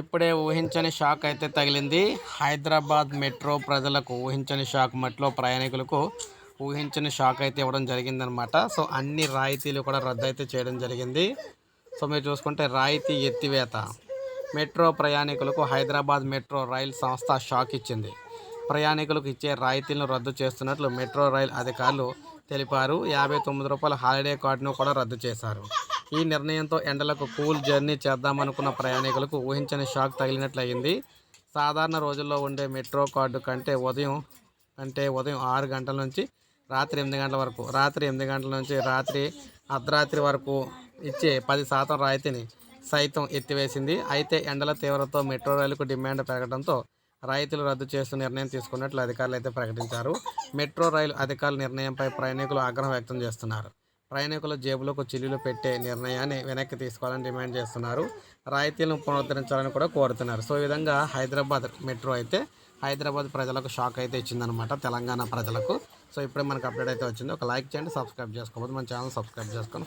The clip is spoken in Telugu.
ఇప్పుడే ఊహించని షాక్ అయితే తగిలింది. హైదరాబాద్ మెట్రో ప్రజలకు ఊహించని షాక్ మెట్రో ప్రయాణికులకు ఊహించని షాక్ అయితే ఇవ్వడం జరిగిందనమాట. సో అన్ని రాయితీలు కూడా రద్దు అయితే చేయడం జరిగింది. సో మీరు చూసుకుంటే రాయితీ ఎత్తివేత. మెట్రో ప్రయాణికులకు హైదరాబాద్ మెట్రో రైల్ సంస్థ షాక్ ఇచ్చింది. ప్రయాణికులకు ఇచ్చే రాయితీలను రద్దు చేస్తున్నట్లు మెట్రో రైల్ అధికారులు తెలిపారు. యాభై తొమ్మిది రూపాయల హాలిడే కార్డును కూడా రద్దు చేశారు. ఈ నిర్ణయంతో ఎండలకు కూల్ జర్నీ చేద్దామనుకున్న ప్రయాణికులకు ఊహించని షాక్ తగిలినట్లయింది. సాధారణ రోజుల్లో ఉండే మెట్రో కార్డు కంటే ఉదయం అంటే ఉదయం ఆరు గంటల నుంచి రాత్రి ఎనిమిది గంటల వరకు రాత్రి ఎనిమిది గంటల నుంచి రాత్రి అర్ధరాత్రి వరకు ఇచ్చే పది శాతం రాయితీని సైతం ఎత్తివేసింది. అయితే ఎండల తీవ్రతతో మెట్రో రైలుకు డిమాండ్ పెరగడంతో రాయితీలు రద్దు చేస్తూ నిర్ణయం తీసుకున్నట్లు అధికారులు అయితే ప్రకటించారు. మెట్రో రైలు అధికారుల నిర్ణయంపై ప్రయాణికులు ఆగ్రహం వ్యక్తం చేస్తున్నారు. ప్రయాణికుల జేబులకు చిల్లులు పెట్టే నిర్ణయాన్ని వెనక్కి తీసుకోవాలని డిమాండ్ చేస్తున్నారు. రాయితీలను పునరుద్ధరించాలని కూడా కోరుతున్నారు. సో ఈ విధంగా హైదరాబాద్ మెట్రో అయితే హైదరాబాద్ ప్రజలకు షాక్ అయితే ఇచ్చిందనమాట తెలంగాణ ప్రజలకు. సో ఇప్పుడే మనకు అప్డేట్ అయితే వచ్చింది. ఒక లైక్ చేయండి సబ్స్క్రైబ్ చేసుకోకపోతే మన ఛానల్ సబ్స్క్రైబ్ చేసుకొని